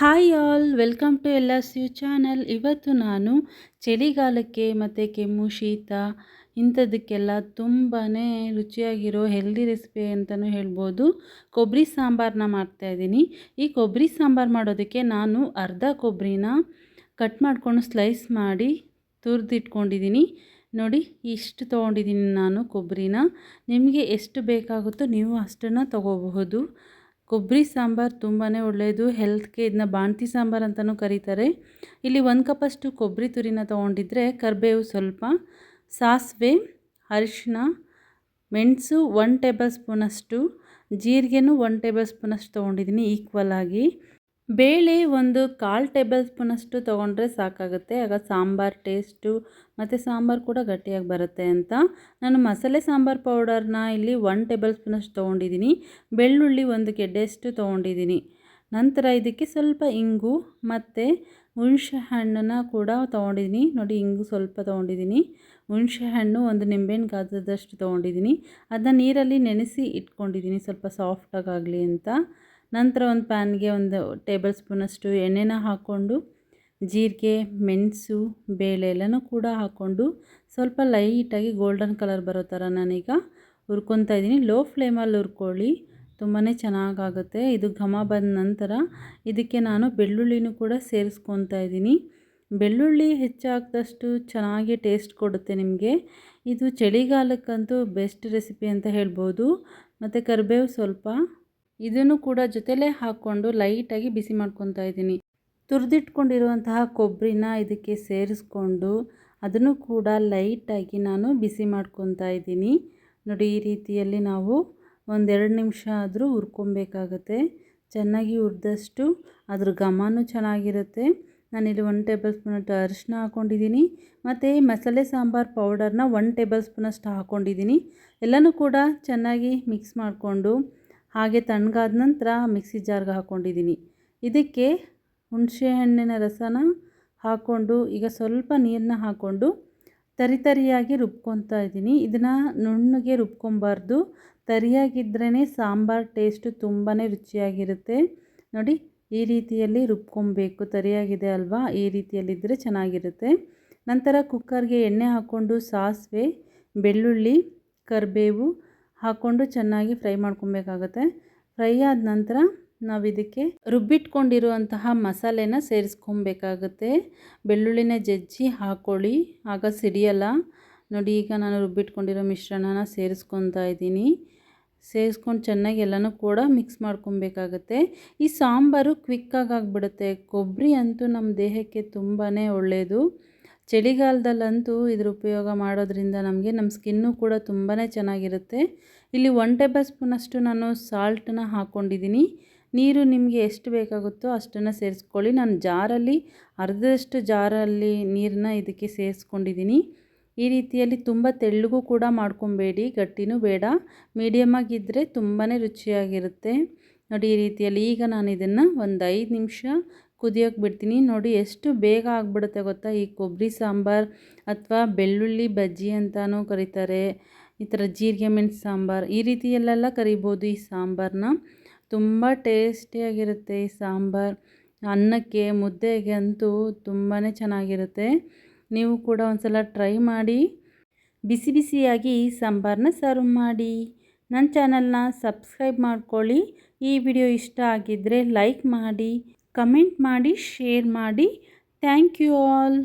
Hi all, welcome to ಎಲ್ಲ ಸ್ಯೂ channel. ಇವತ್ತು ನಾನು ಚಳಿಗಾಲಕ್ಕೆ ಮತ್ತು ಕೆಮ್ಮು, ಶೀತ ಇಂಥದಕ್ಕೆಲ್ಲ ತುಂಬಾ ರುಚಿಯಾಗಿರೋ ಹೆಲ್ದಿ ರೆಸಿಪಿ ಅಂತಲೂ ಹೇಳ್ಬೋದು. ಕೊಬ್ಬರಿ ಸಾಂಬಾರನ್ನ ಮಾಡ್ತಾಯಿದ್ದೀನಿ ಈ ಕೊಬ್ಬರಿ ಸಾಂಬಾರು ಮಾಡೋದಕ್ಕೆ ನಾನು ಅರ್ಧ ಕೊಬ್ಬರಿನ ಕಟ್ ಮಾಡಿಕೊಂಡು ಸ್ಲೈಸ್ ಮಾಡಿ ತುರಿದಿಟ್ಕೊಂಡಿದ್ದೀನಿ. ನೋಡಿ, ಇಷ್ಟು ತೊಗೊಂಡಿದ್ದೀನಿ ನಾನು ಕೊಬ್ಬರಿನ ನಿಮಗೆ ಎಷ್ಟು ಬೇಕಾಗುತ್ತೋ ನೀವು ಅಷ್ಟನ್ನು ತೊಗೋಬಹುದು. ಕೊಬ್ಬರಿ ಸಾಂಬಾರು ತುಂಬಾ ಒಳ್ಳೆಯದು. ಹೆಲ್ತ್ಗೆ ಇದನ್ನ ಬಾಣ್ತಿ ಸಾಂಬಾರು ಅಂತಲೂ ಕರೀತಾರೆ. ಇಲ್ಲಿ ಒಂದು ಕಪ್ಪಷ್ಟು ಕೊಬ್ಬರಿ ತುರಿನ ತೊಗೊಂಡಿದ್ರೆ ಕರಿಬೇವು ಸ್ವಲ್ಪ, ಸಾಸಿವೆ ಅರಿಶಿನ ಮೆಣಸು ಒನ್ ಟೇಬಲ್ ಸ್ಪೂನಷ್ಟು ಜೀರಿಗೆನೂ ಒನ್ ಟೇಬಲ್ ಸ್ಪೂನಷ್ಟು ತೊಗೊಂಡಿದ್ದೀನಿ ಈಕ್ವಲ್ ಆಗಿ. ಬೇಳೆ ಒಂದು ಕಾಲು ಟೇಬಲ್ ಸ್ಪೂನಷ್ಟು ತೊಗೊಂಡ್ರೆ ಸಾಕಾಗುತ್ತೆ. ಆಗ ಸಾಂಬಾರು ಟೇಸ್ಟು ಮತ್ತು ಸಾಂಬಾರು ಕೂಡ ಗಟ್ಟಿಯಾಗಿ ಬರುತ್ತೆ ಅಂತ. ನಾನು ಮಸಾಲೆ ಸಾಂಬಾರು ಪೌಡರ್ನ ಇಲ್ಲಿ ಒನ್ ಟೇಬಲ್ ಸ್ಪೂನಷ್ಟು ತೊಗೊಂಡಿದ್ದೀನಿ. ಬೆಳ್ಳುಳ್ಳಿ ಒಂದು ಗೆಡ್ಡೆಯಷ್ಟು ತೊಗೊಂಡಿದ್ದೀನಿ. ನಂತರ ಇದಕ್ಕೆ ಸ್ವಲ್ಪ ಇಂಗು ಮತ್ತು ಹುಣಸೆ ಹಣ್ಣನ್ನು ಕೂಡ ತೊಗೊಂಡಿದ್ದೀನಿ. ನೋಡಿ, ಇಂಗು ಸ್ವಲ್ಪ ತೊಗೊಂಡಿದ್ದೀನಿ. ಹುಣಸೆ ಹಣ್ಣು ಒಂದು ನಿಂಬೆಹಣ್ಣು ಗಾತ್ರದಷ್ಟು ತೊಗೊಂಡಿದ್ದೀನಿ. ಅದನ್ನ ನೀರಲ್ಲಿ ನೆನೆಸಿ ಇಟ್ಕೊಂಡಿದ್ದೀನಿ ಸ್ವಲ್ಪ ಸಾಫ್ಟಾಗಾಗಲಿ ಅಂತ. ನಂತರ ಒಂದು ಪ್ಯಾನ್ಗೆ ಒಂದು ಟೇಬಲ್ ಸ್ಪೂನಷ್ಟು ಎಣ್ಣೆನ ಹಾಕ್ಕೊಂಡು, ಜೀರಿಗೆ, ಮೆಣಸು, ಬೇಳೆ ಎಲ್ಲನೂ ಕೂಡ ಹಾಕ್ಕೊಂಡು ಸ್ವಲ್ಪ ಲೈಟಾಗಿ ಗೋಲ್ಡನ್ ಕಲರ್ ಬರೋ ಥರ ನಾನೀಗ ಹುರ್ಕೊತಾ ಇದ್ದೀನಿ. ಲೋ ಫ್ಲೇಮಲ್ಲಿ ಹುರ್ಕೊಳ್ಳಿ ತುಂಬಾ ಚೆನ್ನಾಗಾಗುತ್ತೆ. ಇದು ಘಮ ಬಂದ ನಂತರ ಇದಕ್ಕೆ ನಾನು ಬೆಳ್ಳುಳ್ಳಿನೂ ಕೂಡ ಸೇರಿಸ್ಕೊತಾ ಇದ್ದೀನಿ. ಬೆಳ್ಳುಳ್ಳಿ ಹೆಚ್ಚಾಗ್ದಷ್ಟು ಚೆನ್ನಾಗಿ ಟೇಸ್ಟ್ ಕೊಡುತ್ತೆ ನಿಮಗೆ. ಇದು ಚಳಿಗಾಲಕ್ಕಂತೂ ಬೆಸ್ಟ್ ರೆಸಿಪಿ ಅಂತ ಹೇಳ್ಬೋದು. ಮತ್ತು ಕರಿಬೇವು ಸ್ವಲ್ಪ ಇದನ್ನು ಕೂಡ ಜೊತೆಲೇ ಹಾಕ್ಕೊಂಡು ಲೈಟಾಗಿ ಬಿಸಿ ಮಾಡ್ಕೊತಾ ಇದ್ದೀನಿ. ತುರಿದಿಟ್ಕೊಂಡಿರುವಂತಹ ಕೊಬ್ಬರಿನ ಇದಕ್ಕೆ ಸೇರಿಸ್ಕೊಂಡು ಅದನ್ನು ಕೂಡ ಲೈಟಾಗಿ ನಾನು ಬಿಸಿ ಮಾಡ್ಕೊತಾ ಇದ್ದೀನಿ. ನೋಡಿ, ಈ ರೀತಿಯಲ್ಲಿ ನಾವು ಒಂದೆರಡು ನಿಮಿಷ ಆದರೂ ಹುರ್ಕೊಬೇಕಾಗತ್ತೆ. ಚೆನ್ನಾಗಿ ಹುರಿದಷ್ಟು ಅದ್ರ ಘಮನೂ ಚೆನ್ನಾಗಿರುತ್ತೆ. ನಾನಿಲ್ಲಿ ಒನ್ ಟೇಬಲ್ ಸ್ಪೂನಷ್ಟು ಅರಿಶಿನ ಹಾಕ್ಕೊಂಡಿದ್ದೀನಿ. ಮತ್ತು ಮಸಾಲೆ ಸಾಂಬಾರು ಪೌಡರ್ನ ಒನ್ ಟೇಬಲ್ ಸ್ಪೂನಷ್ಟು ಹಾಕ್ಕೊಂಡಿದ್ದೀನಿ. ಎಲ್ಲನೂ ಕೂಡ ಚೆನ್ನಾಗಿ ಮಿಕ್ಸ್ ಮಾಡಿಕೊಂಡು ಹಾಗೆ ತಣ್ಣಗಾದ ನಂತರ ಮಿಕ್ಸಿ ಜಾರ್ಗೆ ಹಾಕ್ಕೊಂಡಿದ್ದೀನಿ. ಇದಕ್ಕೆ ಹುಣಸೆಹಣ್ಣಿನ ರಸನ ಹಾಕ್ಕೊಂಡು ಈಗ ಸ್ವಲ್ಪ ನೀರನ್ನ ಹಾಕ್ಕೊಂಡು ತರಿತರಿಯಾಗಿ ರುಬ್ಕೊತಾ ಇದ್ದೀನಿ. ಇದನ್ನು ನುಣ್ಣಗೆ ರುಬ್ಕೊಬಾರ್ದು ತರಿಯಾಗಿದ್ರೇ ಸಾಂಬಾರು ಟೇಸ್ಟು ತುಂಬಾ ರುಚಿಯಾಗಿರುತ್ತೆ. ನೋಡಿ, ಈ ರೀತಿಯಲ್ಲಿ ರುಬ್ಕೊಬೇಕು ತರಿಯಾಗಿದೆ ಅಲ್ವಾ? ಈ ರೀತಿಯಲ್ಲಿದ್ದರೆ ಚೆನ್ನಾಗಿರುತ್ತೆ. ನಂತರ ಕುಕ್ಕರ್ಗೆ ಎಣ್ಣೆ ಹಾಕ್ಕೊಂಡು ಸಾಸಿವೆ, ಬೆಳ್ಳುಳ್ಳಿ, ಕರಿಬೇವು ಹಾಕ್ಕೊಂಡು ಚೆನ್ನಾಗಿ ಫ್ರೈ ಮಾಡ್ಕೊಬೇಕಾಗತ್ತೆ. ಫ್ರೈ ಆದ ನಂತರ ನಾವು ಇದಕ್ಕೆ ರುಬ್ಬಿಟ್ಕೊಂಡಿರುವಂತಹ ಮಸಾಲೆನ ಸೇರಿಸ್ಕೊಬೇಕಾಗುತ್ತೆ. ಬೆಳ್ಳುಳ್ಳಿನ ಜಜ್ಜಿ ಹಾಕ್ಕೊಳ್ಳಿ ಆಗ ಸಿಡಿಯಲ್ಲ. ನೋಡಿ, ಈಗ ನಾನು ರುಬ್ಬಿಟ್ಕೊಂಡಿರೋ ಮಿಶ್ರಣನ ಸೇರಿಸ್ಕೊತಾ ಇದ್ದೀನಿ. ಸೇರಿಸ್ಕೊಂಡು ಚೆನ್ನಾಗಿ ಎಲ್ಲನೂ ಕೂಡ ಮಿಕ್ಸ್ ಮಾಡ್ಕೊಬೇಕಾಗತ್ತೆ. ಈ ಸಾಂಬಾರು ಕ್ವಿಕ್ಕಾಗಿ ಆಗಿಬಿಡುತ್ತೆ. ಕೊಬ್ಬರಿ ಅಂತೂ ನಮ್ಮ ದೇಹಕ್ಕೆ ತುಂಬಾ ಒಳ್ಳೆಯದು ಚಳಿಗಾಲದಲ್ಲಂತೂ ಇದ್ರ ಉಪಯೋಗ ಮಾಡೋದ್ರಿಂದ ನಮಗೆ ನಮ್ಮ ಸ್ಕಿನ್ನು ಕೂಡ ತುಂಬಾ ಚೆನ್ನಾಗಿರುತ್ತೆ. ಇಲ್ಲಿ ಒನ್ ಟೇಬಲ್ ಸ್ಪೂನಷ್ಟು ನಾನು ಸಾಲ್ಟನ್ನ ಹಾಕ್ಕೊಂಡಿದ್ದೀನಿ ನೀರು ನಿಮಗೆ ಎಷ್ಟು ಬೇಕಾಗುತ್ತೋ ಅಷ್ಟನ್ನು ಸೇರಿಸ್ಕೊಳ್ಳಿ. ನಾನು ಜಾರಲ್ಲಿ, ಅರ್ಧದಷ್ಟು ಜಾರಲ್ಲಿ ನೀರನ್ನ ಇದಕ್ಕೆ ಸೇರಿಸ್ಕೊಂಡಿದ್ದೀನಿ ಈ ರೀತಿಯಲ್ಲಿ ತುಂಬ ತೆಳ್ಳಗೂ ಕೂಡ ಮಾಡ್ಕೊಬೇಡಿ. ಗಟ್ಟಿನೂ ಬೇಡ. ಮೀಡಿಯಮಾಗಿದ್ದರೆ ತುಂಬಾ ರುಚಿಯಾಗಿರುತ್ತೆ. ನೋಡಿ ಈ ರೀತಿಯಲ್ಲಿ ಈಗ ನಾನು ಇದನ್ನು ಒಂದು ಐದು ನಿಮಿಷ ಕುದಿಯೋಕೆ ಬಿಡ್ತೀನಿ. ನೋಡಿ, ಎಷ್ಟು ಬೇಗ ಆಗಿಬಿಡುತ್ತೆ ಗೊತ್ತಾ? ಈ ಕೊಬ್ಬರಿ ಸಾಂಬಾರು ಅಥವಾ ಬೆಳ್ಳುಳ್ಳಿ ಬಜ್ಜಿ ಅಂತಲೂ ಕರೀತಾರೆ. ಈ ಥರ ಜೀರಿಗೆ, ಮೆಣಸು ಸಾಂಬಾರು, ಈ ರೀತಿಯಲ್ಲೆಲ್ಲ ಕರಿಬೋದು ಈ ಸಾಂಬಾರನ್ನ ತುಂಬ ಟೇಸ್ಟಿಯಾಗಿರುತ್ತೆ ಈ ಸಾಂಬಾರು. ಅನ್ನಕ್ಕೆ, ಮುದ್ದೆಗೆ ಅಂತೂ ತುಂಬಾ ಚೆನ್ನಾಗಿರುತ್ತೆ. ನೀವು ಕೂಡ ಒಂದು ಸಲ ಟ್ರೈ ಮಾಡಿ. ಬಿಸಿ ಬಿಸಿಯಾಗಿ ಈ ಸಾಂಬಾರನ್ನ ಸರ್ವ್ ಮಾಡಿ. ನನ್ನ ಚಾನಲ್ನ ಸಬ್ಸ್ಕ್ರೈಬ್ ಮಾಡ್ಕೊಳ್ಳಿ. ಈ ವಿಡಿಯೋ ಇಷ್ಟ ಆಗಿದ್ದರೆ ಲೈಕ್ ಮಾಡಿ. ಕಮೆಂಟ್ ಮಾಡಿ ಶೇರ್ ಮಾಡಿ. Thank you all.